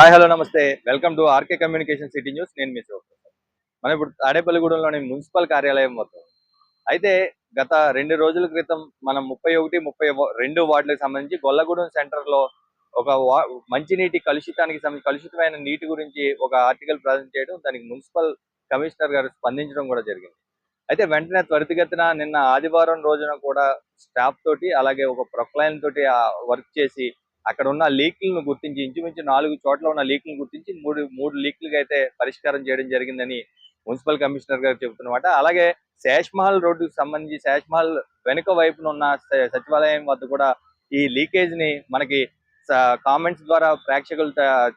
Hi hello నమస్తే. Welcome to RK communication city news. నేను మీ మనం ఇప్పుడు తాడేపల్లిగూడెంలోని మున్సిపల్ కార్యాలయం మొత్తం అయితే గత రెండు రోజుల క్రితం మనం ముప్పై ఒకటి ముప్పై రెండు వార్డులకు సంబంధించి గొల్లగూడెం సెంటర్లో ఒక వా- మంచినీటి కలుషితానికి సంబంధించి కలుషితమైన నీటి గురించి ఒక ఆర్టికల్ ప్రజెంట్ చేయడం దానికి మున్సిపల్ కమిషనర్ గారు స్పందించడం కూడా జరిగింది. అయితే వెంటనే త్వరితగతిన నిన్న ఆదివారం రోజున కూడా స్టాఫ్ తోటి అలాగే ఒక ప్రొక్లైన్ తోటి వర్క్ చేసి అక్కడ ఉన్న లీక్లను గుర్తించి ఇంచుమించు నాలుగు చోట్ల ఉన్న లీక్లను గుర్తించి మూడు మూడు లీక్లుగా అయితే పరిష్కారం చేయడం జరిగిందని మున్సిపల్ కమిషనర్ గారు చెబుతున్నమాట. అలాగే శేష్మహల్ రోడ్డుకు సంబంధించి శేష్మహల్ వెనుక వైపున ఉన్న సచివాలయం వద్ద కూడా ఈ లీకేజ్ని మనకి కామెంట్స్ ద్వారా ప్రేక్షకులు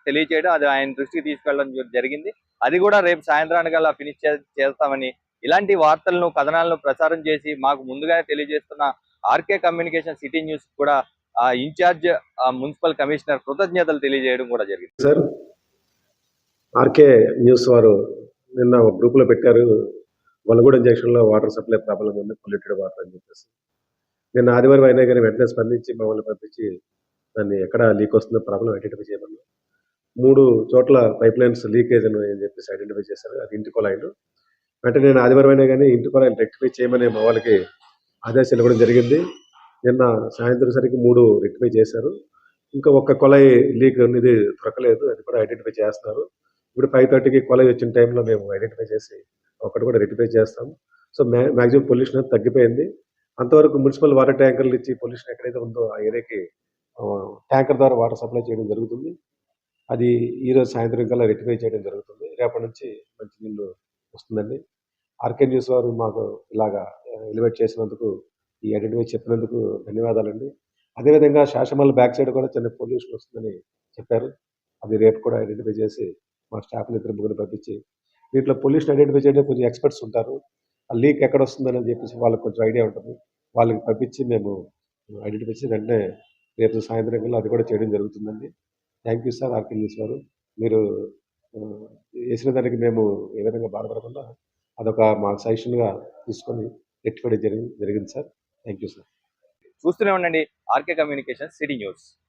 తెలియచేయడం అది ఆయన దృష్టికి తీసుకెళ్ళడం జరిగింది. అది కూడా రేపు సాయంత్రానికి అలా ఫినిష్ చేస్తామని ఇలాంటి వార్తలను కథనాలను ప్రసారం చేసి మాకు ముందుగానే తెలియజేస్తున్న ఆర్కే కమ్యూనికేషన్ సిటీ న్యూస్ కూడా ఆ ఇన్ఛార్జ్ ఆ మున్సిపల్ కమిషనర్ కృతజ్ఞతలు తెలియజేయడం కూడా జరిగింది. సార్ ఆర్కే న్యూస్ వారు నిన్న ఒక గ్రూప్లో పెట్టారు. వలగూడెం జంక్షన్లో వాటర్ సప్లై ప్రాబ్లం ఉంది పొల్యూటెడ్ వాటర్ అని చెప్పేసి. నిన్న ఆదివారం అయినా కానీ వెంటనే స్పందించి మమ్మల్ని పంపించి దాన్ని ఎక్కడ లీక్ వస్తుందో ప్రాబ్లం ఐడెంటిఫై చేయమన్నారు. మూడు చోట్ల పైప్ లైన్స్ లీకేజ్ అని చెప్పేసి ఐడెంటిఫై చేశారు. అది ఇంటి కొలాయిలు వెంటనే నేను ఆదివారం అయినా కానీ ఇంటి కొలాయిలు రెక్టిఫై చేయమని మా వాళ్ళకి ఆదేశాలు ఇవ్వడం జరిగింది. నిన్న సాయంత్రం సరికి మూడు రెక్టిఫై చేశారు. ఇంకా ఒక్క కొలై లీక్ అనేది దొరకలేదు. అది కూడా ఐడెంటిఫై చేస్తున్నారు. ఇప్పుడు ఫైవ్ థర్టీకి కొలై వచ్చిన టైంలో మేము ఐడెంటిఫై చేసి ఒకటి కూడా రెక్టిఫై చేస్తాం. సో మ్యా మ్యాక్సిమం పొల్యూషన్ అనేది తగ్గిపోయింది. అంతవరకు మున్సిపల్ వాటర్ ట్యాంకర్లు ఇచ్చి పొల్యూషన్ ఎక్కడైతే ఉందో ఆ ఏరియాకి ట్యాంకర్ ద్వారా వాటర్ సప్లై చేయడం జరుగుతుంది. అది ఈరోజు సాయంత్రం కల్లా రెక్టిఫై చేయడం జరుగుతుంది. రేపటి నుంచి మంచి నీళ్ళు వస్తుందండి. ఆర్కే న్యూస్ వారు మాకు ఇలాగా ఎలివేట్ చేసినందుకు ఈ ఐడెంటిఫై చెప్పినందుకు ధన్యవాదాలండి. అదేవిధంగా శాషమల్ బ్యాక్ సైడ్ కూడా చిన్న పొల్యూషన్ వస్తుందని చెప్పారు. అది రేపు కూడా ఐడెంటిఫై చేసి మా స్టాఫ్ని ఇద్దరు ముగ్గురు పంపించి దీంట్లో పొల్యూషన్ ఐడెంటిఫై చేయడానికి కొంచెం ఎక్స్పర్ట్స్ ఉంటారు. ఆ లీక్ ఎక్కడ వస్తుందని చెప్పేసి వాళ్ళకి కొంచెం ఐడియా ఉంటుంది. వాళ్ళకి పంపించి మేము ఐడెంటిఫై చేసి వెంటనే రేపు సాయంత్రం కల్లా అది కూడా చేయడం జరుగుతుందండి. Thank you sir RK news వారు. మీరు వేసిన దానికి మేము ఏ విధంగా బాధపడకుండా అదొక మా సజెషన్గా తీసుకొని రెక్టిఫై జరిగింది జరిగింది సార్. Thank you sir. చూస్తూనే ఉండండి ఆర్కే కమ్యూనికేషన్ సిటీ న్యూస్.